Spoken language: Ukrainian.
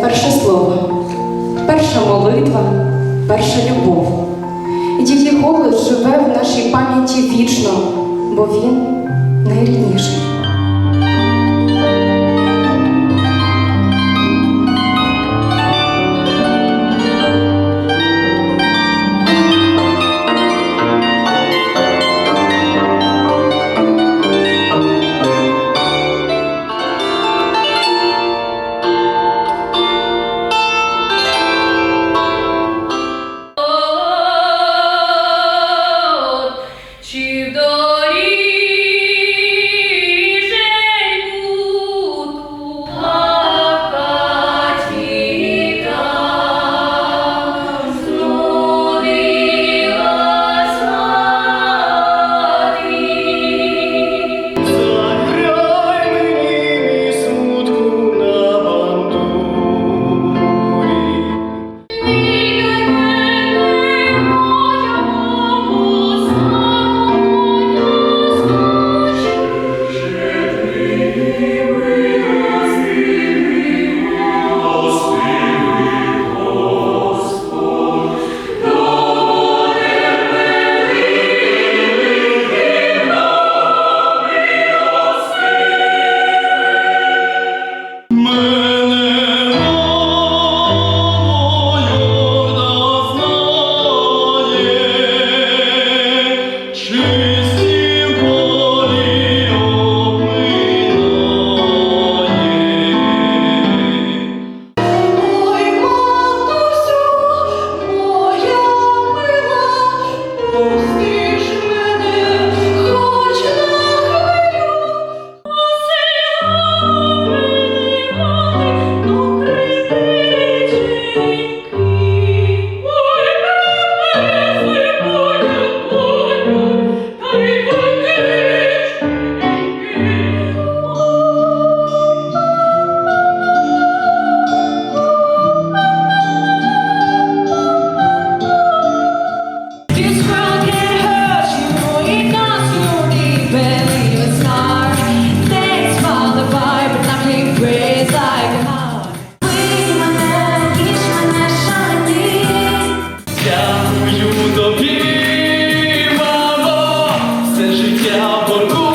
перше слово, перша молитва, перша любов. І її голос живе в нашій пам'яті вічно, бо він найрідніший. she tortura